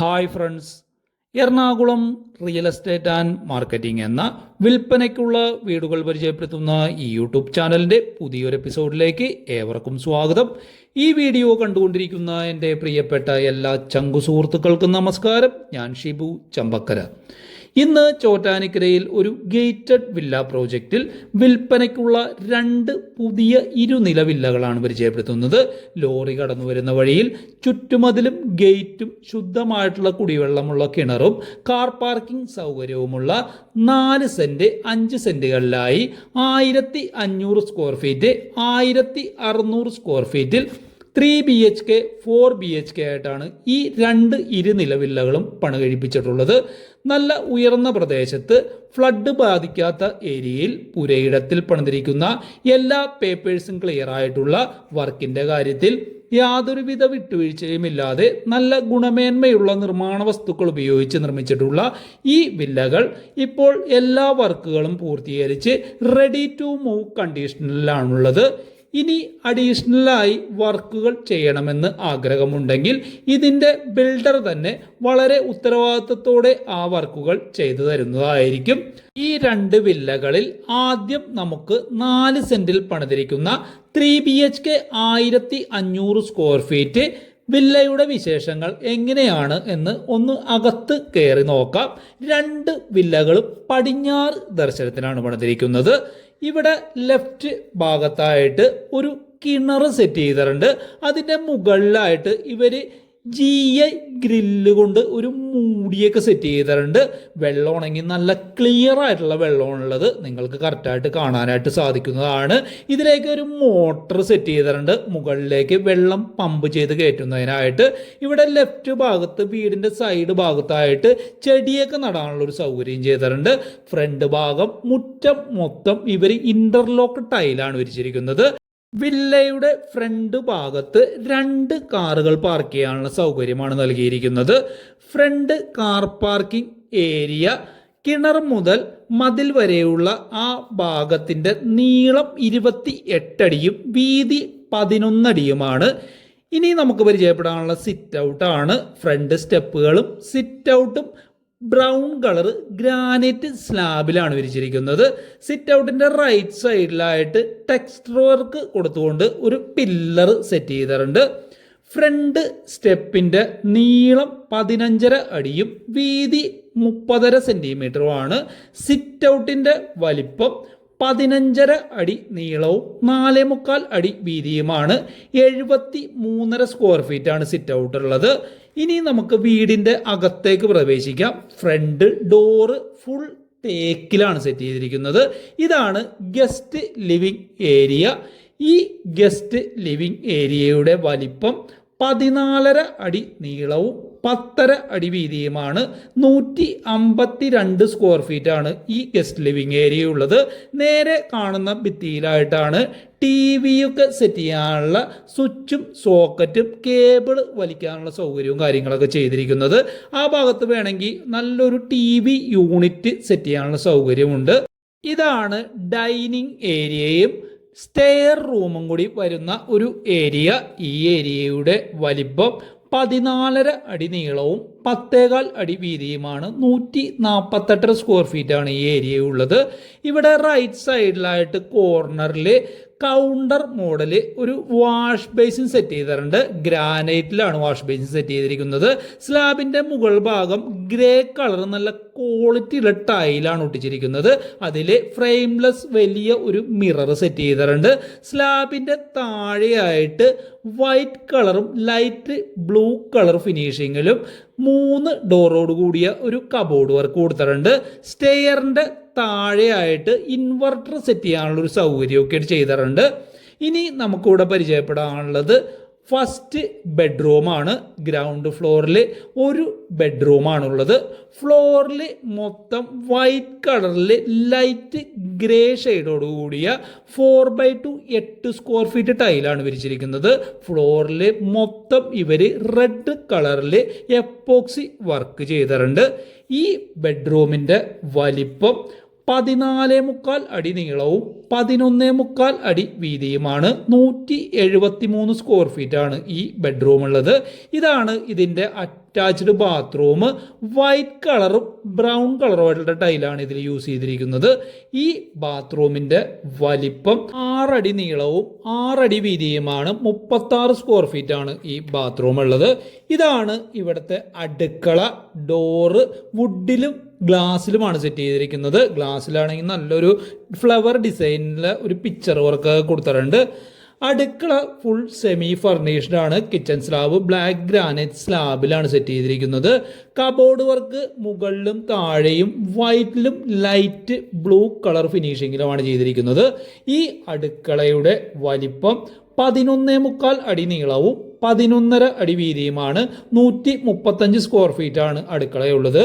Hi friends Ernakulam real estate and marketing എന്ന വിൽപ്പനയ്ക്കുള്ള വീടുകൾ പരിചയപ്പെടുത്തുന്ന ഈ യൂട്യൂബ് ചാനലിന്റെ പുതിയൊരു എപ്പിസോഡിലേക്ക് ഏവർക്കും സ്വാഗതം. ഈ വീഡിയോ കണ്ടുകൊണ്ടിരിക്കുന്ന എന്റെ പ്രിയപ്പെട്ട എല്ലാ ചങ്കു സുഹൃത്തുക്കൾക്കും നമസ്കാരം. ഞാൻ ഷിബു ചമ്പക്കര. ഇന്ന് ചോറ്റാനിക്കരയിൽ ഒരു ഗേറ്റഡ് വില്ല പ്രോജക്റ്റിൽ വിൽപ്പനയ്ക്കുള്ള രണ്ട് പുതിയ ഇരുനില വില്ലകളാണ് പരിചയപ്പെടുത്തുന്നത്. ലോറി കടന്നു വരുന്ന വഴിയിൽ ചുറ്റുമതിലും ഗേറ്റും ശുദ്ധമായിട്ടുള്ള കുടിവെള്ളമുള്ള കിണറും കാർ പാർക്കിംഗ് സൗകര്യവുമുള്ള നാല് സെന്റ് അഞ്ച് സെന്റുകളിലായി ആയിരത്തി അഞ്ഞൂറ് സ്ക്വയർ ഫീറ്റ് ആയിരത്തി അറുന്നൂറ് സ്ക്വയർ ഫീറ്റിൽ three B H K four B H K ആയിട്ടാണ് ഈ രണ്ട് ഇരുനില വില്ലകളും പണികഴിപ്പിച്ചിട്ടുള്ളത്. നല്ല ഉയർന്ന പ്രദേശത്ത് ഫ്ലഡ് ബാധിക്കാത്ത ഏരിയയിൽ പുരയിടത്തിൽ പണിതിരിക്കുന്ന എല്ലാ പേപ്പേഴ്സും ക്ലിയർ ആയിട്ടുള്ള വർക്കിന്റെ കാര്യത്തിൽ യാതൊരുവിധ വിട്ടുവീഴ്ചയുമില്ലാതെ നല്ല ഗുണമേന്മയുള്ള നിർമ്മാണ വസ്തുക്കൾ ഉപയോഗിച്ച് നിർമ്മിച്ചിട്ടുള്ള ഈ വില്ലകൾ ഇപ്പോൾ എല്ലാ വർക്കുകളും പൂർത്തീകരിച്ച് റെഡി ടു മൂവ് കണ്ടീഷനിലാണുള്ളത് ഇനി അഡീഷണലായി വർക്കുകൾ ചെയ്യണമെന്ന് ആഗ്രഹമുണ്ടെങ്കിൽ ഇതിന്റെ ബിൽഡർ തന്നെ വളരെ ഉത്തരവാദിത്തത്തോടെ ആ വർക്കുകൾ ചെയ്തു തരുന്നതായിരിക്കും. ഈ രണ്ട് വില്ലകളിൽ ആദ്യം നമുക്ക് നാല് സെന്റിൽ പണിതിരിക്കുന്ന ത്രീ ബി എച്ച് കെ ആയിരത്തി അഞ്ഞൂറ് സ്ക്വയർ ഫീറ്റ് വില്ലയുടെ വിശേഷങ്ങൾ എങ്ങനെയാണ് എന്ന് ഒന്ന് അകത്ത് കയറി നോക്കാം. രണ്ട് വില്ലകളും പടിഞ്ഞാറ് ദർശനത്തിനാണ് പണിതിരിക്കുന്നത്. ഇവിടെ ലെഫ്റ്റ് ഭാഗത്തായിട്ട് ഒരു കിണർ സെറ്റ് ചെയ്തിട്ടുണ്ട്. അതിന്റെ മുകളിലായിട്ട് ഇവർ ജി ഐ ഗ്രില്ല് കൊണ്ട് ഒരു മൂടിയൊക്കെ സെറ്റ് ചെയ്തിട്ടുണ്ട്. വെള്ളം ഉണങ്ങി നല്ല ക്ലിയർ ആയിട്ടുള്ള വെള്ളമാണുള്ളത്. നിങ്ങൾക്ക് കറക്റ്റായിട്ട് കാണാനായിട്ട് സാധിക്കുന്നതാണ്. ഇതിലേക്ക് ഒരു മോട്ടർ സെറ്റ് ചെയ്തിട്ടുണ്ട്. മുകളിലേക്ക് വെള്ളം പമ്പ് ചെയ്ത് കയറ്റുന്നതിനായിട്ട്. ഇവിടെ ലെഫ്റ്റ് ഭാഗത്ത് വീടിന്റെ സൈഡ് ഭാഗത്തായിട്ട് ചെടിയൊക്കെ നടാനുള്ള ഒരു സൗകര്യം ചെയ്തിട്ടുണ്ട്. ഫ്രണ്ട് ഭാഗം മുറ്റം മൊത്തം ഇവർ ഇന്റർലോക്ക് ടൈലാണ് വിരിച്ചിരിക്കുന്നത്. വില്ലയുടെ ഫ്രണ്ട് ഭാഗത്ത് രണ്ട് കാറുകൾ പാർക്ക് ചെയ്യാനുള്ള സൗകര്യമാണ് നൽകിയിരിക്കുന്നത്. ഫ്രണ്ട് കാർ പാർക്കിംഗ് ഏരിയ കിണർ മുതൽ മതിൽ വരെയുള്ള ആ ഭാഗത്തിന്റെ നീളം ഇരുപത്തി എട്ടടിയും വീതി പതിനൊന്നടിയുമാണ്. ഇനി നമുക്ക് പരിചയപ്പെടാനുള്ള സിറ്റ് ഔട്ടാണ് ഫ്രണ്ട് സ്റ്റെപ്പുകളും സിറ്റ് ഔട്ടും ബ്രൗൺ കളർ ഗ്രാനൈറ്റ് സ്ലാബിലാണ് വിരിച്ചിരിക്കുന്നത്. സിറ്റ് ഔട്ടിന്റെ റൈറ്റ് സൈഡിലായിട്ട് ടെക്സ്റ്റർ വർക്ക് കൊടുത്തുകൊണ്ട് ഒരു പില്ലർ സെറ്റ് ചെയ്തിട്ടുണ്ട്. ഫ്രണ്ട് സ്റ്റെപ്പിന്റെ നീളം പതിനഞ്ചര അടിയും വീതി മുപ്പതര സെന്റിമീറ്ററുമാണ് സിറ്റ് ഔട്ടിന്റെ വലിപ്പം പതിനഞ്ചര അടി നീളവും നാലേ മുക്കാൽ അടി വീതിയുമാണ്. എഴുപത്തി മൂന്നര സ്ക്വയർ ഫീറ്റാണ് സിറ്റ് ഔട്ട് ഉള്ളത്. ഇനി നമുക്ക് വീടിന്റെ അകത്തേക്ക് പ്രവേശിക്കാം. ഫ്രണ്ട് ഡോറ് ഫുൾ തേക്കിലാണ് സെറ്റ് ചെയ്തിരിക്കുന്നത്. ഇതാണ് ഗസ്റ്റ് ലിവിംഗ് ഏരിയ. ഈ ഗസ്റ്റ് ലിവിംഗ് ഏരിയയുടെ വലിപ്പം പതിനാലര അടി നീളവും പത്തര അടി വീതിയുമാണ് നൂറ്റി അമ്പത്തി രണ്ട് സ്ക്വയർ ഫീറ്റ് ആണ് ഈ ഗസ്റ്റ് ലിവിംഗ് ഏരിയ ഉള്ളത്. നേരെ കാണുന്ന ഭിത്തിയിലായിട്ടാണ് ടി വിയൊക്കെ സെറ്റ് ചെയ്യാനുള്ള സ്വിച്ചും സോക്കറ്റും കേബിൾ വലിക്കാനുള്ള സൗകര്യവും കാര്യങ്ങളൊക്കെ ചെയ്തിരിക്കുന്നത്. ആ ഭാഗത്ത് വേണമെങ്കിൽ നല്ലൊരു ടി വി യൂണിറ്റ് സെറ്റ് ചെയ്യാനുള്ള സൗകര്യമുണ്ട്. ഇതാണ് ഡൈനിങ് ഏരിയയും സ്റ്റെയർ റൂമും കൂടി വരുന്ന ഒരു ഏരിയ ഈ ഏരിയയുടെ വലിപ്പം പതിനാലര അടി നീളവും പത്തേകാൽ അടി വീതിയുമാണ് നൂറ്റി നാൽപ്പത്തെട്ടര സ്ക്വയർ ഫീറ്റാണ് ഈ ഏരിയ ഉള്ളത്. ഇവിടെ റൈറ്റ് സൈഡിലായിട്ട് കോർണറിൽ കൗണ്ടർ മോഡൽ ഒരു വാഷ് ബേസിൻ സെറ്റ് ചെയ്തിട്ടുണ്ട്. ഗ്രാനൈറ്റിലാണ് വാഷ് ബേസിൻ സെറ്റ് ചെയ്തിരിക്കുന്നത്. സ്ലാബിന്റെ മുകൾ ഭാഗം ഗ്രേ കളർ നല്ല ക്വാളിറ്റിയുള്ള ടൈലാണ് ഒട്ടിച്ചിരിക്കുന്നത്. അതിൽ ഫ്രെയിംലെസ് വലിയ ഒരു മിറർ സെറ്റ് ചെയ്തിട്ടുണ്ട്. സ്ലാബിന്റെ താഴെയായിട്ട് വൈറ്റ് കളറും ലൈറ്റ് ബ്ലൂ കളർ ഫിനിഷിങ്ങിലും മൂന്ന് ഡോറോട് കൂടിയ ഒരു കബോർഡ് വർക്ക് കൊടുത്തിട്ടുണ്ട്. സ്റ്റെയറിന്റെ താഴെയായിട്ട് ഇൻവെർട്ടർ സെറ്റ് ചെയ്യാനുള്ള ഒരു സൗകര്യമൊക്കെ ചെയ്തിട്ടുണ്ട്. ഇനി നമുക്കിവിടെ പരിചയപ്പെടാനുള്ളത് ഫസ്റ്റ് ബെഡ്റൂമാണ് ഗ്രൗണ്ട് ഫ്ലോറിൽ ഒരു ബെഡ്റൂമാണുള്ളത്. ഫ്ലോറിൽ മൊത്തം വൈറ്റ് കളറിൽ ലൈറ്റ് ഗ്രേ ഷെയ്ഡോട് കൂടിയ ഫോർ ബൈ ടു എട്ട് സ്ക്വയർ ഫീറ്റ് ടൈലാണ് വിരിച്ചിരിക്കുന്നത്. ഫ്ലോറിൽ മൊത്തം ഇവർ റെഡ് കളറിൽ എപ്പോക്സി വർക്ക് ചെയ്തിട്ടുണ്ട്. ഈ ബെഡ്റൂമിന്റെ വലിപ്പം പതിനാല് മുക്കാൽ അടി നീളവും പതിനൊന്നേ മുക്കാൽ അടി വീതിയുമാണ്. നൂറ്റി എഴുപത്തി മൂന്ന് സ്ക്വയർ ഫീറ്റ് ആണ് ഈ ബെഡ്റൂം ഉള്ളത്. ഇതാണ് ഇതിന്റെ അറ്റാച്ച്ഡ് ബാത്റൂം വൈറ്റ് കളറും ബ്രൗൺ കളറുമായിട്ടുള്ള ടൈലാണ് ഇതിൽ യൂസ് ചെയ്തിരിക്കുന്നത്. ഈ ബാത്റൂമിന്റെ വലിപ്പം ആറടി നീളവും ആറടി വീതിയുമാണ്. മുപ്പത്തി ആറ് സ്ക്വയർ ഫീറ്റ് ആണ് ഈ ബാത്റൂം ഉള്ളത്. ഇതാണ് ഇവിടുത്തെ അടുക്കള ഡോറ് വുഡിലും ഗ്ലാസ്സിലുമാണ് സെറ്റ് ചെയ്തിരിക്കുന്നത്. ഗ്ലാസ്സിലാണെങ്കിൽ നല്ലൊരു ഫ്ലവർ ഡിസൈനിൽ ഒരു പിക്ചർ വർക്ക് കൊടുത്തിട്ടുണ്ട്. അടുക്കള ഫുൾ സെമി ഫർണിഷ്ഡ് ആണ്. കിച്ചൺ സ്ലാബ് ബ്ലാക്ക് ഗ്രാനൈറ്റ് സ്ലാബിലാണ് സെറ്റ് ചെയ്തിരിക്കുന്നത്. കബോർഡ് വർക്ക് മുകളിലും താഴെയും വൈറ്റിലും ലൈറ്റ് ബ്ലൂ കളർ ഫിനിഷിങ്ങിലുമാണ് ചെയ്തിരിക്കുന്നത്. ഈ അടുക്കളയുടെ വലിപ്പം പതിനൊന്നേ മുക്കാൽ അടി നീളവും പതിനൊന്നര അടി വീതിയുമാണ്. നൂറ്റി മുപ്പത്തഞ്ച് സ്ക്വയർ ഫീറ്റ് ആണ് അടുക്കളയുള്ളത്.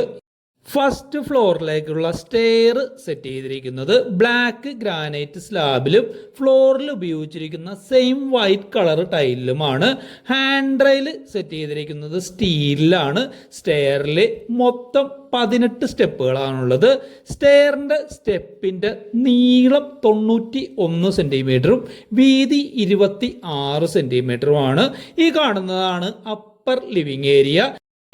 ഫസ്റ്റ് ഫ്ലോറിലേക്കുള്ള സ്റ്റെയർ സെറ്റ് ചെയ്തിരിക്കുന്നത് ബ്ലാക്ക് ഗ്രാനൈറ്റ് സ്ലാബിലും ഫ്ലോറിൽ ഉപയോഗിച്ചിരിക്കുന്ന സെയിം വൈറ്റ് കളർ ടൈലിലുമാണ് ഹാൻഡ് റെയിൽ സെറ്റ് ചെയ്തിരിക്കുന്നത് സ്റ്റീലിലാണ് സ്റ്റെയറിൽ മൊത്തം പതിനെട്ട് സ്റ്റെപ്പുകളാണുള്ളത്. സ്റ്റെയറിന്റെ സ്റ്റെപ്പിന്റെ നീളം തൊണ്ണൂറ്റി ഒന്ന് സെന്റിമീറ്ററും വീതി ഇരുപത്തി ആറ് സെന്റിമീറ്ററുമാണ് ഈ കാണുന്നതാണ് അപ്പർ ലിവിങ് ഏരിയ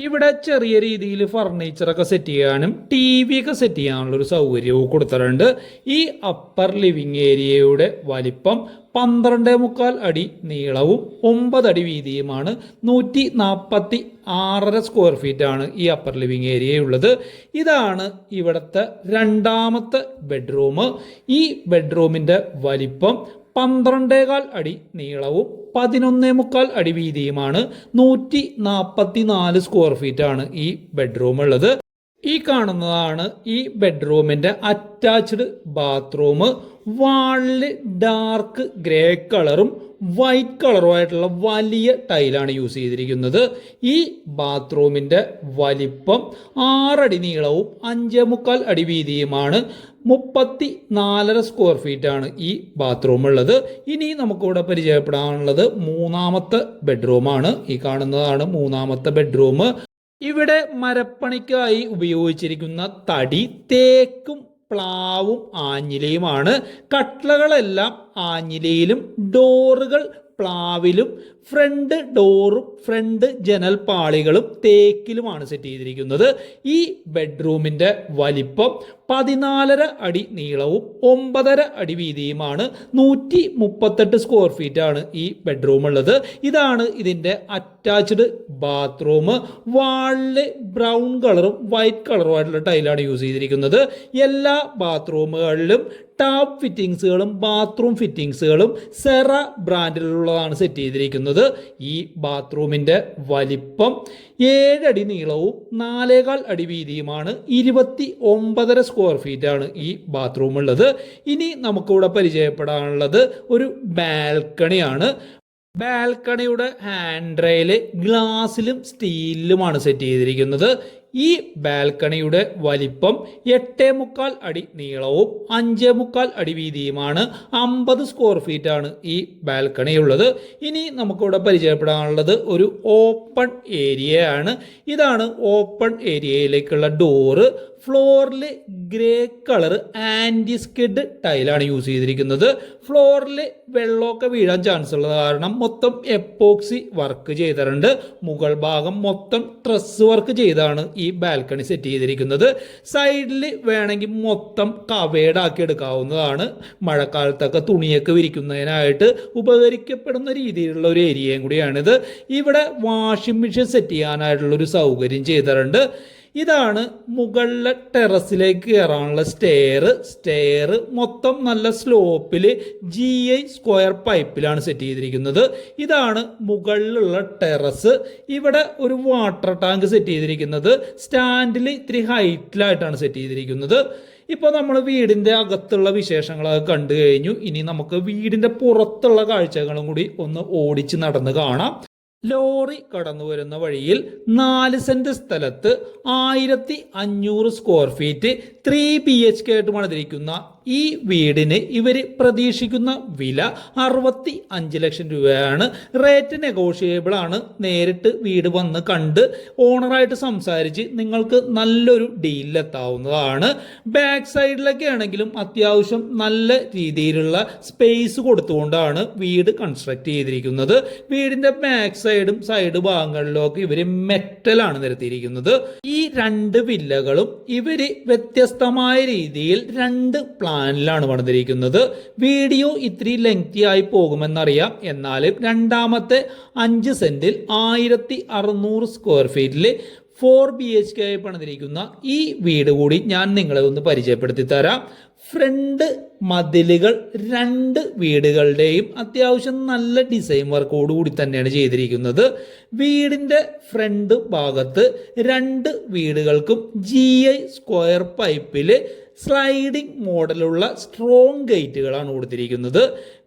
ഇവിടെ ചെറിയ രീതിയിൽ ഫർണിച്ചറൊക്കെ സെറ്റ് ചെയ്യാനും ടി വി ഒക്കെ സെറ്റ് ചെയ്യാനുള്ള ഒരു സൗകര്യവും കൊടുത്തിട്ടുണ്ട്. ഈ അപ്പർ ലിവിങ് ഏരിയയുടെ വലിപ്പം പന്ത്രണ്ട് മുക്കാൽ അടി നീളവും ഒമ്പത് അടി വീതിയുമാണ്. നൂറ്റി നാൽപ്പത്തി ആറര സ്ക്വയർ ഫീറ്റ് ആണ് ഈ അപ്പർ ലിവിങ് ഏരിയ ഉള്ളത്. ഇതാണ് ഇവിടുത്തെ രണ്ടാമത്തെ ബെഡ്റൂം ഈ ബെഡ്റൂമിന്റെ വലിപ്പം പന്ത്രണ്ടേകാൽ അടി നീളവും പതിനൊന്നേ മുക്കാൽ അടി വീതിയുമാണ് നൂറ്റി നാൽപ്പത്തി നാല് സ്ക്വയർ ഫീറ്റ് ആണ് ഈ ബെഡ്റൂം ഉള്ളത്. ഈ കാണുന്നതാണ് ഈ ബെഡ്റൂമിന്റെ അറ്റാച്ച്ഡ് ബാത്റൂം വാളിൽ ഡാർക്ക് ഗ്രേ കളറും വൈറ്റ് കളറുമായിട്ടുള്ള വലിയ ടൈലാണ് യൂസ് ചെയ്തിരിക്കുന്നത്. ഈ ബാത്റൂമിന്റെ വലിപ്പം ആറടി നീളവും അഞ്ചേ മുക്കാൽ അടി വീതിയുമാണ്. മുപ്പത്തി നാലര സ്ക്വയർ ഫീറ്റ് ആണ് ഈ ബാത്റൂം ഉള്ളത് ഇനി നമുക്കിവിടെ പരിചയപ്പെടാനുള്ളത് മൂന്നാമത്തെ ബെഡ്റൂമാണ്. ഈ കാണുന്നതാണ് മൂന്നാമത്തെ ബെഡ്റൂം. ഇവിടെ മരപ്പണിക്കായി ഉപയോഗിച്ചിരിക്കുന്ന തടി തേക്കും പ്ലാവും ആഞ്ഞിലയുമാണ്. കട്ട്ലകളെല്ലാം ആഞ്ഞിലയിലും ഡോറുകൾ പ്ലാവിലും ഫ്രണ്ട് ഡോറും ഫ്രണ്ട് ജനൽ പാളികളും തേക്കിലുമാണ് സെറ്റ് ചെയ്തിരിക്കുന്നത്. ഈ ബെഡ്റൂമിന്റെ വലിപ്പം പതിനാലര അടി നീളവും ഒമ്പതര അടി വീതിയുമാണ് നൂറ്റി മുപ്പത്തെട്ട് സ്ക്വയർ ഫീറ്റ് ആണ് ഈ ബെഡ്റൂം ഉള്ളത്. ഇതാണ് ഇതിന്റെ അറ്റാച്ച്ഡ് ബാത്റൂം വാളിൽ ബ്രൗൺ കളറും വൈറ്റ് കളറും ആയിട്ടുള്ള ടൈലാണ് യൂസ് ചെയ്തിരിക്കുന്നത്. എല്ലാ ബാത്റൂമുകളിലും ടാപ്പ് ഫിറ്റിങ്സുകളും ബാത്റൂം ഫിറ്റിങ്സുകളും സെറ ബ്രാൻഡിലുള്ളതാണ് സെറ്റ് ചെയ്തിരിക്കുന്നത്. ഈ ബാത്റൂമിന്റെ വലിപ്പം ഏഴടി നീളവും നാലേകാൽ അടി വീതിയുമാണ് ഇരുപത്തി ഒമ്പതര സ്ക്വയർ ഫീറ്റ് ആണ് ഈ ബാത്റൂം ഉള്ളത്. ഇനി നമുക്കിവിടെ പരിചയപ്പെടാനുള്ളത് ഒരു ബാൽക്കണിയാണ്. ബാൽക്കണിയുടെ ഹാൻഡ് ഗ്ലാസ്സിലും സ്റ്റീലിലുമാണ് സെറ്റ് ചെയ്തിരിക്കുന്നത്. ഈ ബാൽക്കണിയുടെ വലിപ്പം എട്ടേ മുക്കാൽ അടി നീളവും അഞ്ചേ മുക്കാൽ അടി വീതിയുമാണ്. അമ്പത് സ്ക്വയർ ഫീറ്റ് ആണ് ഈ ബാൽക്കണി ഉള്ളത് ഇനി നമുക്കിവിടെ പരിചയപ്പെടാനുള്ളത് ഒരു ഓപ്പൺ ഏരിയയാണ് ഇതാണ് ഓപ്പൺ ഏരിയയിലേക്കുള്ള ഡോറ് ഫ്ലോറിൽ ഗ്രേ കളർ ആന്റി സ്കിഡ് ടൈലാണ് യൂസ് ചെയ്തിരിക്കുന്നത്. ഫ്ലോറിൽ വെള്ളമൊക്കെ വീഴാൻ ചാൻസ് ഉള്ളത് കാരണം മൊത്തം എപ്പോക്സി വർക്ക് ചെയ്തിട്ടുണ്ട്. മുകൾ ഭാഗം മൊത്തം ട്രസ് വർക്ക് ചെയ്താണ് ഈ ബാൽക്കണി സെറ്റ് ചെയ്തിരിക്കുന്നത്. സൈഡിൽ വേണമെങ്കിൽ മൊത്തം കവേഡ് ആക്കി എടുക്കാവുന്നതാണ്. മഴക്കാലത്തൊക്കെ തുണിയൊക്കെ വിരിക്കുന്നതിനായിട്ട് ഉപകരിക്കപ്പെടുന്ന രീതിയിലുള്ള ഒരു ഏരിയയും കൂടിയാണിത്. ഇവിടെ വാഷിംഗ് മെഷീൻ സെറ്റ് ചെയ്യാനായിട്ടുള്ളൊരു സൗകര്യം ചെയ്തിട്ടുണ്ട്. ഇതാണ് മുകളിലെ ടെറസിലേക്ക് കയറാനുള്ള സ്റ്റെയർ സ്റ്റെയർ മൊത്തം നല്ല സ്ലോപ്പിൽ ജി ഐ സ്ക്വയർ പൈപ്പിലാണ് സെറ്റ് ചെയ്തിരിക്കുന്നത്. ഇതാണ് മുകളിലുള്ള ടെറസ്. ഇവിടെ ഒരു വാട്ടർ ടാങ്ക് സെറ്റ് ചെയ്തിരിക്കുന്നത്. സ്റ്റാൻഡിൽ ഇത്തിരി ഹൈറ്റിലായിട്ടാണ് സെറ്റ് ചെയ്തിരിക്കുന്നത്. ഇപ്പോൾ നമ്മൾ വീടിന്റെ അകത്തുള്ള വിശേഷങ്ങളൊക്കെ കണ്ടു കഴിഞ്ഞു. ഇനി നമുക്ക് വീടിന്റെ പുറത്തുള്ള കാഴ്ചകളും കൂടി ഒന്ന് ഓടിച്ച് നടന്ന് കാണാം. ലോറി കടന്നു വരുന്ന വഴിയിൽ നാല് സെന്റ് സ്ഥലത്ത് ആയിരത്തി അഞ്ഞൂറ് square feet three B H K ആയിട്ട് പണിതിരിക്കുന്ന ഈ വീടിന് ഇവർ പ്രതീക്ഷിക്കുന്ന വില അറുപത്തി അഞ്ച് ലക്ഷം രൂപയാണ്. റേറ്റ് നെഗോഷിയബിൾ ആണ്. നേരിട്ട് വീട് വന്ന് കണ്ട് ഓണറായിട്ട് സംസാരിച്ച് നിങ്ങൾക്ക് നല്ലൊരു ഡീലിലെത്താവുന്നതാണ് ബാക്ക് സൈഡിലൊക്കെ ആണെങ്കിലും അത്യാവശ്യം നല്ല രീതിയിലുള്ള സ്പേസ് കൊടുത്തുകൊണ്ടാണ് വീട് കൺസ്ട്രക്ട് ചെയ്തിരിക്കുന്നത്. വീടിന്റെ ബാക്ക് സൈഡും സൈഡ് ഭാഗങ്ങളിലും ഒക്കെ ഇവർ മെറ്റലാണ് നിരത്തിയിരിക്കുന്നത്. ഈ രണ്ട് വില്ലകളും ഇവർ വ്യത്യസ്തമായ രീതിയിൽ രണ്ട് പ്ലാനിലാണ് പണിതിരിക്കുന്നത്. വീഡിയോ ഇത്തിരി ലെങ്തി ആയി പോകുമെന്നറിയാം. എന്നാലും രണ്ടാമത്തെ അഞ്ച് സെന്റിൽ ആയിരത്തി അറുന്നൂറ് സ്ക്വയർ ഫീറ്റിൽ ഫോർ ബി എച്ച് കെ ആയി പണിതിരിക്കുന്ന ഈ വീട് കൂടി ഞാൻ നിങ്ങളെ ഒന്ന് പരിചയപ്പെടുത്തി തരാം. ഫ്രണ്ട് മതിലുകൾ രണ്ട് വീടുകളുടെയും അത്യാവശ്യം നല്ല ഡിസൈൻ വർക്കോട് കൂടി തന്നെയാണ് ചെയ്തിരിക്കുന്നത്. വീടിന്റെ ഫ്രണ്ട് ഭാഗത്ത് രണ്ട് വീടുകൾക്കും ജി ഐ സ്ക്വയർ പൈപ്പിൽ സ്ലൈഡിംഗ് മോഡലുള്ള സ്ട്രോങ് ഗേറ്റുകളാണ് കൊടുത്തിരിക്കുന്നത്.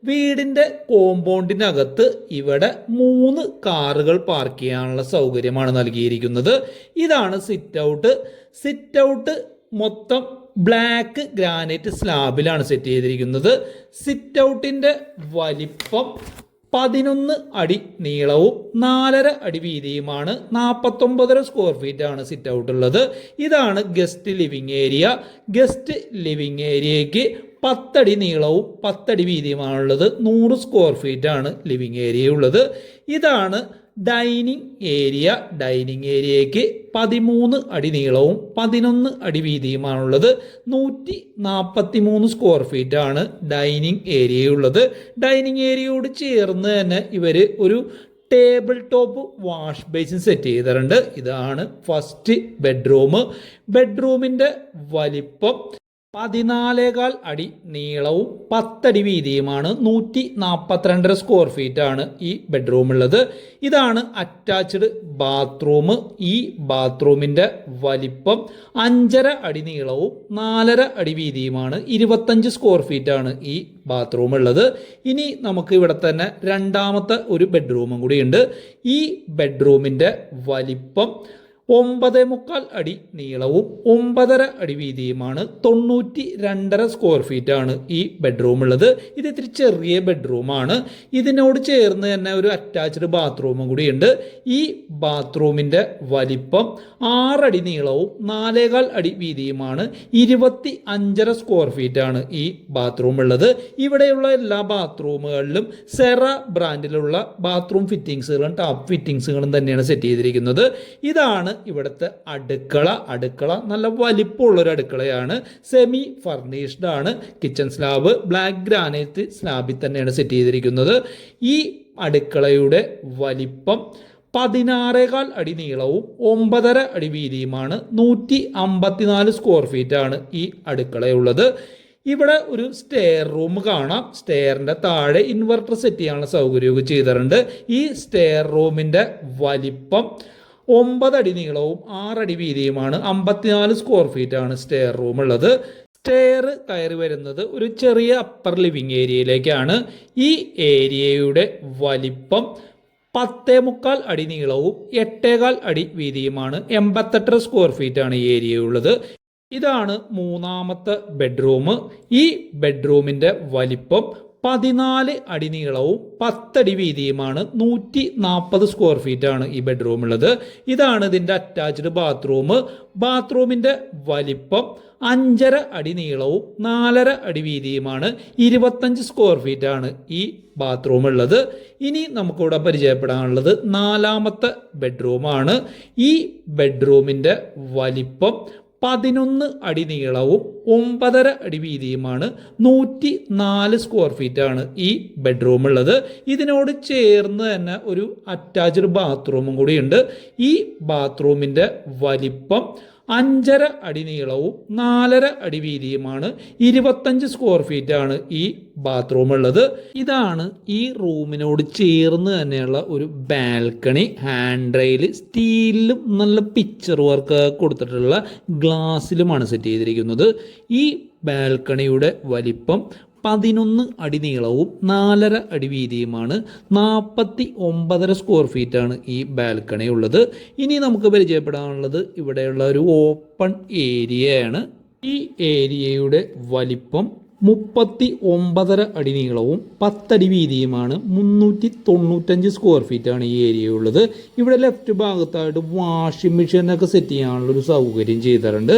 വീടിന്റെ കോമ്പൗണ്ടിനകത്ത് ഇവിടെ മൂന്ന് കാറുകൾ പാർക്ക് ചെയ്യാനുള്ള സൗകര്യമാണ് നൽകിയിരിക്കുന്നത്. ഇതാണ് സിറ്റ് ഔട്ട് സിറ്റ് ഔട്ട് മൊത്തം ബ്ലാക്ക് ഗ്രാനൈറ്റ് സ്ലാബിലാണ് സെറ്റ് ചെയ്തിരിക്കുന്നത്. സിറ്റ് ഔട്ടിന്റെ വലിപ്പം പതിനൊന്ന് അടി നീളവും നാലര അടി വീതിയുമാണ് നാൽപ്പത്തൊമ്പതര സ്ക്വയർ ഫീറ്റ് ആണ് സിറ്റ് ഔട്ട് ഉള്ളത്. ഇതാണ് guest living area guest living ഏരിയയ്ക്ക് പത്തടി നീളവും പത്തടി വീതിയുമാണുള്ളത്. നൂറ് സ്ക്വയർ ഫീറ്റ് ആണ് ലിവിങ് ഏരിയ ഉള്ളത്. ഇതാണ് ഡൈനിങ് ഏരിയ ഡൈനിങ് ഏരിയയ്ക്ക് പതിമൂന്ന് അടി നീളവും പതിനൊന്ന് അടി വീതിയുമാണുള്ളത്. നൂറ്റി നാൽപ്പത്തി മൂന്ന് സ്ക്വയർ ഫീറ്റ് ആണ് ഡൈനിങ് ഏരിയ ഉള്ളത് ഡൈനിങ് ഏരിയയോട് ചേർന്ന് തന്നെ ഇവർ ഒരു table top wash basin set ചെയ്തിട്ടുണ്ട്. ഇതാണ് ഫസ്റ്റ് ബെഡ്റൂം ബെഡ്റൂമിന്റെ വലിപ്പം പതിനാലേകാൽ അടി നീളവും പത്തടി വീതിയുമാണ് നൂറ്റി നാൽപ്പത്തിരണ്ടര സ്ക്വയർ ഫീറ്റ് ആണ് ഈ ബെഡ്റൂം ഉള്ളത്. ഇതാണ് അറ്റാച്ച്ഡ് ബാത്റൂം ഈ ബാത്റൂമിന്റെ വലിപ്പം അഞ്ചര അടി നീളവും നാലര അടി വീതിയുമാണ് ഇരുപത്തഞ്ച് സ്ക്വയർ ഫീറ്റ് ആണ് ഈ ബാത്റൂം ഉള്ളത്. ഇനി നമുക്ക് ഇവിടെ തന്നെ രണ്ടാമത്തെ ഒരു ബെഡ്റൂമും കൂടിയുണ്ട് ഈ ബെഡ്റൂമിന്റെ വലിപ്പം ഒമ്പത് മുക്കാൽ അടി നീളവും ഒമ്പതര അടി വീതിയുമാണ്. തൊണ്ണൂറ്റി രണ്ടര സ്ക്വയർ ഫീറ്റ് ആണ് ഈ ബെഡ്റൂം ഉള്ളത്. ഇത് ഇത്തിരി ചെറിയ ബെഡ്റൂമാണ് ഇതിനോട് ചേർന്ന് തന്നെ ഒരു അറ്റാച്ച്ഡ് ബാത്റൂമും കൂടിയുണ്ട് ഈ ബാത്റൂമിന്റെ വലിപ്പം ആറടി നീളവും നാലേകാൽ അടി വീതിയുമാണ്. ഇരുപത്തി അഞ്ചര സ്ക്വയർ ഫീറ്റ് ആണ് ഈ ബാത്റൂം ഉള്ളത്. ഇവിടെയുള്ള എല്ലാ ബാത്റൂമുകളിലും സെറ ബ്രാൻഡിലുള്ള ബാത്റൂം ഫിറ്റിങ്സുകളും ടാപ്പ് ഫിറ്റിങ്സുകളും തന്നെയാണ് സെറ്റ് ചെയ്തിരിക്കുന്നത്. ഇതാണ് ഇവിടുത്തെ അടുക്കള. അടുക്കള നല്ല വലിപ്പമുള്ളൊരു അടുക്കളയാണ്. സെമി ഫർണിഷ്ഡ് ആണ്. കിച്ചൺ സ്ലാബ് ബ്ലാക്ക് ഗ്രാനൈറ്റ് സ്ലാബിൽ തന്നെയാണ് സെറ്റ് ചെയ്തിരിക്കുന്നത്. ഈ അടുക്കളയുടെ വലിപ്പം പതിനാറേകാൽ അടി നീളവും ഒമ്പതര അടി വീതിയുമാണ്. നൂറ്റി അമ്പത്തിനാല് സ്ക്വയർ ഫീറ്റ് ആണ് ഈ അടുക്കളയുള്ളത്. ഇവിടെ ഒരു സ്റ്റെയർ റൂം കാണാം. സ്റ്റെയറിന്റെ താഴെ ഇൻവെർട്ടർ സെറ്റ് ചെയ്യാനുള്ള സൗകര്യമൊക്കെ ചെയ്തിട്ടുണ്ട്. ഈ സ്റ്റെയർ റൂമിന്റെ വലിപ്പം ഒമ്പതടി നീളവും ആറടി വീതിയുമാണ് അമ്പത്തിനാല് സ്ക്വയർ ഫീറ്റ് ആണ് സ്റ്റെയർ റൂം ഉള്ളത്. സ്റ്റെയർ കയറി വരുന്നത് ഒരു ചെറിയ അപ്പർ ലിവിങ് ഏരിയയിലേക്കാണ് ഈ ഏരിയയുടെ വലിപ്പം പത്തേ മുക്കാൽ അടി നീളവും എട്ടേകാൽ അടി വീതിയുമാണ്. എൺപത്തെട്ടര സ്ക്വയർ ഫീറ്റ് ആണ് ഈ ഏരിയ ഉള്ളത്. ഇതാണ് മൂന്നാമത്തെ ബെഡ്റൂം ഈ ബെഡ്റൂമിന്റെ വലിപ്പം പതിനാല് അടി നീളവും പത്തടി വീതിയുമാണ് നൂറ്റി നാൽപ്പത് സ്ക്വയർ ഫീറ്റ് ആണ് ഈ ബെഡ്റൂം ഉള്ളത്. ഇതാണ് ഇതിന്റെ അറ്റാച്ച്ഡ് ബാത്റൂം ബാത്റൂമിന്റെ വലിപ്പം അഞ്ചര അടി നീളവും നാലര അടി വീതിയുമാണ് ഇരുപത്തഞ്ച് സ്ക്വയർ ഫീറ്റ് ആണ് ഈ ബാത്റൂം ഉള്ളത്. ഇനി നമുക്കിവിടെ പരിചയപ്പെടാനുള്ളത് നാലാമത്തെ ബെഡ്റൂമാണ് ഈ ബെഡ്റൂമിന്റെ വലിപ്പം പതിനൊന്ന് അടി നീളവും ഒമ്പതര അടി വീതിയുമാണ് നൂറ്റി നാല് സ്ക്വയർ ഫീറ്റ് ആണ് ഈ ബെഡ്റൂം ഉള്ളത്. ഇതിനോട് ചേർന്ന് തന്നെ ഒരു അറ്റാച്ച്ഡ് ബാത്റൂമും കൂടിയുണ്ട്. ഈ ബാത്റൂമിന്റെ വലിപ്പം അഞ്ചര അടി നീളവും നാലര അടി വീതിയുമാണ് ഇരുപത്തഞ്ച് സ്ക്വയർ ഫീറ്റ് ആണ് ഈ ബാത്റൂം ഉള്ളത്. ഇതാണ് ഈ റൂമിനോട് ചേർന്ന് തന്നെയുള്ള ഒരു ബാൽക്കണി ഹാൻഡ് റെയിൽ സ്റ്റീലിലും നല്ല പിക്ചർ വർക്ക് കൊടുത്തിട്ടുള്ള ഗ്ലാസ്സിലുമാണ് സെറ്റ് ചെയ്തിരിക്കുന്നത്. ഈ ബാൽക്കണിയുടെ വലിപ്പം പതിനൊന്ന് അടി നീളവും നാലര അടി വീതിയുമാണ് നാൽപ്പത്തി ഒമ്പതര സ്ക്വയർ ഫീറ്റാണ് ഈ ബാൽക്കണി ഉള്ളത്. ഇനി നമുക്ക് പരിചയപ്പെടാനുള്ളത് ഇവിടെയുള്ള ഒരു ഓപ്പൺ ഏരിയയാണ് ഈ ഏരിയയുടെ വലിപ്പം മുപ്പത്തി ഒമ്പതര അടി നീളവും പത്തടി വീതിയുമാണ് മുന്നൂറ്റി തൊണ്ണൂറ്റഞ്ച് സ്ക്വയർ ഫീറ്റ് ആണ് ഈ ഏരിയ ഉള്ളത്. ഇവിടെ ലെഫ്റ്റ് ഭാഗത്തായിട്ട് വാഷിംഗ് മെഷീനൊക്കെ സെറ്റ് ചെയ്യാനുള്ള ഒരു സൗകര്യം ചെയ്തിട്ടുണ്ട്.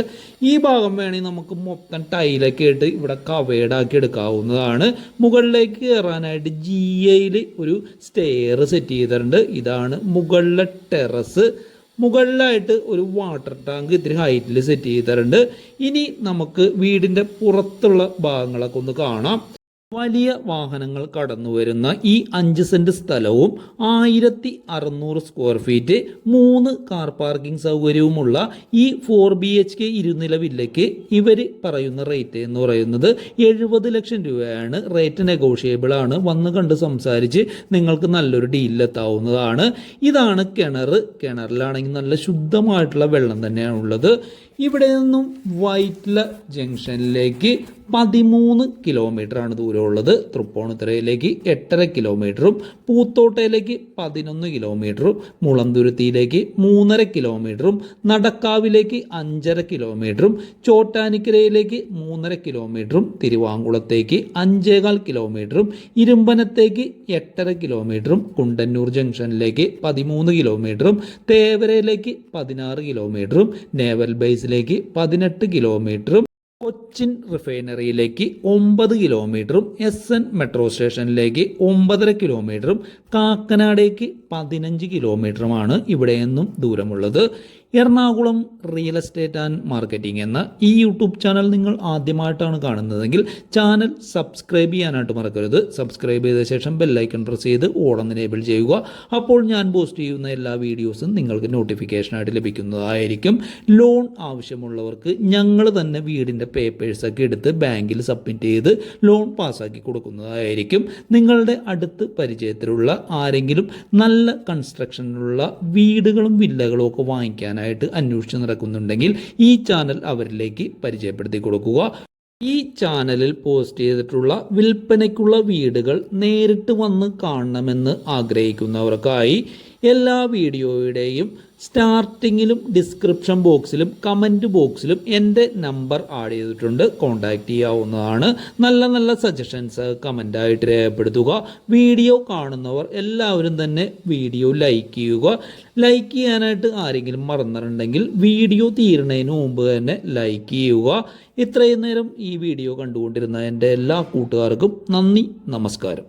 ഈ ഭാഗം വേണമെങ്കിൽ നമുക്ക് മൊത്തം ടൈലൊക്കെ ഇട്ട് ഇവിടെ കവേഡാക്കി എടുക്കാവുന്നതാണ്. മുകളിലേക്ക് കയറാനായിട്ട് ജി ഐയിൽ ഒരു സ്റ്റെയർ സെറ്റ് ചെയ്തിട്ടുണ്ട്. ഇതാണ് മുകളിലെ ടെറസ് മുകളിലായിട്ട് ഒരു വാട്ടർ ടാങ്ക് ഇത്തിരി ഹൈറ്റിൽ സെറ്റ് ചെയ്തിട്ടുണ്ട്. ഇനി നമുക്ക് വീടിന്റെ പുറത്തുള്ള ഭാഗങ്ങളൊക്കെ ഒന്ന് കാണാം. വലിയ വാഹനങ്ങൾ കടന്നു വരുന്ന ഈ അഞ്ച് സെന്റ് സ്ഥലവും ആയിരത്തി അറുന്നൂറ് സ്ക്വയർ ഫീറ്റ് മൂന്ന് കാർ പാർക്കിംഗ് സൗകര്യവുമുള്ള ഈ ഫോർ ബി എച്ച് കെ ഇരുനില വില്ലയ്ക്ക് ഇവർ പറയുന്ന റേറ്റ് എന്ന് പറയുന്നത് എഴുപത് ലക്ഷം രൂപയാണ്. റേറ്റ് നെഗോഷിയബിൾ ആണ്. വന്ന് കണ്ട് സംസാരിച്ച് നിങ്ങൾക്ക് നല്ലൊരു ഡീലിലെത്താവുന്നതാണ് ഇതാണ് കിണർ. കിണറിലാണെങ്കിൽ നല്ല ശുദ്ധമായിട്ടുള്ള വെള്ളം തന്നെയാണ് ഉള്ളത് ഇവിടെ നിന്നും വൈറ്റ്ല ജംഗ്ഷനിലേക്ക് പതിമൂന്ന് കിലോമീറ്റർ ആണ് ദൂരമുള്ളത്. തൃപ്പൂണിത്തുറയിലേക്ക് എട്ടര കിലോമീറ്ററും പൂത്തോട്ടയിലേക്ക് പതിനൊന്ന് കിലോമീറ്ററും മുളന്തുരുത്തിയിലേക്ക് മൂന്നര കിലോമീറ്ററും നടക്കാവിലേക്ക് അഞ്ചര കിലോമീറ്ററും ചോട്ടാനിക്കരയിലേക്ക് മൂന്നര കിലോമീറ്ററും തിരുവാങ്കുളത്തേക്ക് അഞ്ചേകാൽ കിലോമീറ്ററും ഇരുമ്പനത്തേക്ക് എട്ടര കിലോമീറ്ററും കുണ്ടന്നൂർ ജംഗ്ഷനിലേക്ക് പതിമൂന്ന് കിലോമീറ്ററും തേവരയിലേക്ക് പതിനാറ് കിലോമീറ്ററും നേവൽ ബേസിലേക്ക് പതിനെട്ട് കിലോമീറ്ററും കൊച്ചിൻ റിഫൈനറിയിലേക്ക് ഒമ്പത് കിലോമീറ്ററും എസ് എൻ മെട്രോ സ്റ്റേഷനിലേക്ക് ഒമ്പതര കിലോമീറ്ററും കാക്കനാടേക്ക് പതിനഞ്ച് കിലോമീറ്ററുമാണ് ഇവിടെ നിന്നും ദൂരമുള്ളത്. Ernakulam real estate and marketing എന്ന ഈ യൂട്യൂബ് ചാനൽ നിങ്ങൾ ആദ്യമായിട്ടാണ് കാണുന്നതെങ്കിൽ ചാനൽ സബ്സ്ക്രൈബ് ചെയ്യാനായിട്ട് മറക്കരുത്. സബ്സ്ക്രൈബ് ചെയ്ത ശേഷം ബെല്ലൈക്കൺ പ്രസ് ചെയ്ത് ഓളം എനേബിൾ ചെയ്യുക. അപ്പോൾ ഞാൻ പോസ്റ്റ് ചെയ്യുന്ന എല്ലാ വീഡിയോസും നിങ്ങൾക്ക് നോട്ടിഫിക്കേഷനായിട്ട് ലഭിക്കുന്നതായിരിക്കും. ലോൺ ആവശ്യമുള്ളവർക്ക് ഞങ്ങൾ തന്നെ വീടിന്റെ പേപ്പേഴ്സൊക്കെ എടുത്ത് ബാങ്കിൽ സബ്മിറ്റ് ചെയ്ത് ലോൺ പാസ്സാക്കി കൊടുക്കുന്നതായിരിക്കും. നിങ്ങളുടെ അടുത്ത് പരിചയത്തിലുള്ള ആരെങ്കിലും നല്ല കൺസ്ട്രക്ഷനിലുള്ള വീടുകളും വില്ലകളും ഒക്കെ വാങ്ങിക്കാനായിട്ട് അന്വേഷിച്ച് നടക്കുന്നുണ്ടെങ്കിൽ ഈ ചാനൽ അവരിലേക്ക് പരിചയപ്പെടുത്തി കൊടുക്കുക. ഈ ചാനലിൽ പോസ്റ്റ് ചെയ്തിട്ടുള്ള വിൽപ്പനയ്ക്കുള്ള വീടുകൾ നേരിട്ട് വന്ന് കാണണമെന്ന് ആഗ്രഹിക്കുന്നവർക്കായി എല്ലാ വീഡിയോയുടെയും സ്റ്റാർട്ടിങ്ങിലും ഡിസ്ക്രിപ്ഷൻ ബോക്സിലും കമന്റ് ബോക്സിലും എന്റെ നമ്പർ ആഡ് ചെയ്തിട്ടുണ്ട്. കോൺടാക്റ്റ് ചെയ്യാവുന്നതാണ്. നല്ല നല്ല സജഷൻസ് കമന്റായിട്ട് രേഖപ്പെടുത്തുക. വീഡിയോ കാണുന്നവർ എല്ലാവരും തന്നെ വീഡിയോ ലൈക്ക് ചെയ്യുക. ലൈക്ക് ചെയ്യാനായിട്ട് ആരെങ്കിലും മറന്നിട്ടുണ്ടെങ്കിൽ വീഡിയോ തീരുന്നതിന് മുമ്പ് തന്നെ ലൈക്ക് ചെയ്യുക. ഇത്രയും നേരം ഈ വീഡിയോ കണ്ടുകൊണ്ടിരുന്ന എന്റെ എല്ലാ കൂട്ടുകാർക്കും നന്ദി നമസ്കാരം.